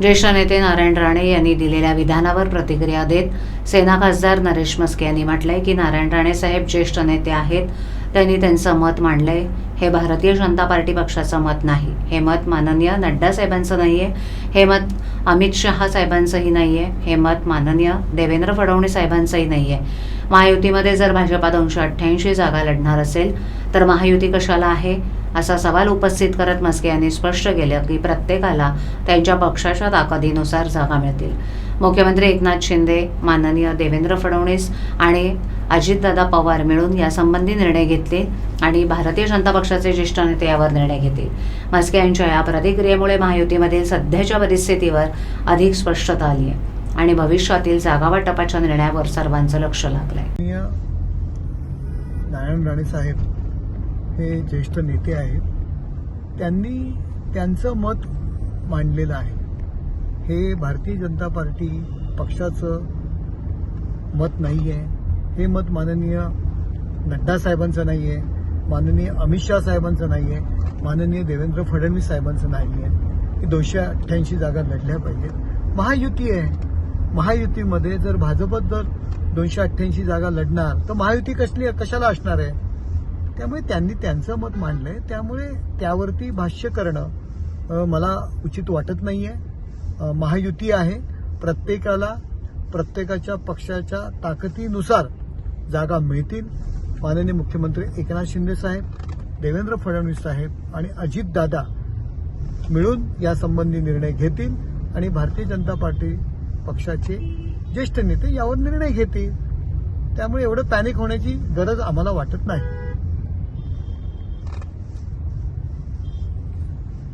ज्येष्ठ नेते नारायण राणे यांनी दिलेल्या विधानावर प्रतिक्रिया देत सेना खासदार नरेश मस्के यांनी म्हटलंय की नारायण राणे साहेब ज्येष्ठ नेते आहेत. त्यांनी त्यांचं मत मांडलंय. हे भारतीय जनता पार्टी पक्षाचं मत नाही. हे मत माननीय नड्डा साहेबांचं नाही आहे हे मत अमित शहा साहेबांचंही नाही आहे हे मत माननीय देवेंद्र फडणवीस साहेबांचंही नाही आहे महायुतीमध्ये जर भाजपा दोनशे अठ्ठ्याऐंशी जागा लढणार असेल तर महायुती कशाला आहे? असा सवाल उपस्थित करत मस्के यांनी स्पष्ट केलं की प्रत्येकाला त्यांच्या पक्षाच्या ताकदीनुसार जागा मिळतील. मुख्यमंत्री एकनाथ शिंदे माननीय देवेंद्र फडणवीस आणि अजितदादा पवार मिळून यासंबंधी निर्णय घेतले आणि भारतीय जनता पक्षाचे ज्येष्ठ नेते यावर निर्णय घेतील. मस्के यांच्या या प्रतिक्रियेमुळे महायुतीमधील सध्याच्या परिस्थितीवर अधिक स्पष्टता आली आहे आणि भविष्यातील जागा वाटपाच्या निर्णयावर सर्वांचं लक्ष लागलंय. नारायण राणे साहेब हे ज्येष्ठ नेते आहेत त्यांनी त्यांचं मत मांडलेलं आहे. हे भारतीय जनता पार्टी पक्षाचं मत नाही आहे. हे मत माननीय नड्डा साहेबांचं नाही आहे. माननीय अमित शहा साहेबांचं नाही आहे. माननीय देवेंद्र फडणवीस साहेबांचं नाही आहे. की दोनशे अठ्ठ्याऐंशी जागा लढल्या पाहिजेत. महायुती आहे. महायुतीमध्ये जर भाजपत जर दोनशे अठ्ठ्याऐंशी जागा लढणार तर महायुती कसली कशाला असणार आहे? त्यामुळे त्यांनी त्यांचं मत मांडलंय. त्यामुळे त्यावरती भाष्य करणं मला उचित वाटत नाहीये. आहे महायुती आहे. प्रत्येकाला प्रत्येकाच्या पक्षाच्या ताकदीनुसार जागा मिळतील. माननीय मुख्यमंत्री एकनाथ शिंदे साहेब देवेंद्र फडणवीस साहेब आणि अजितदादा मिळून यासंबंधी निर्णय घेतील आणि भारतीय जनता पार्टी पक्षाचे ज्येष्ठ नेते यावर निर्णय घेतील. त्यामुळे एवढं पॅनिक होण्याची गरज आम्हाला वाटत नाही.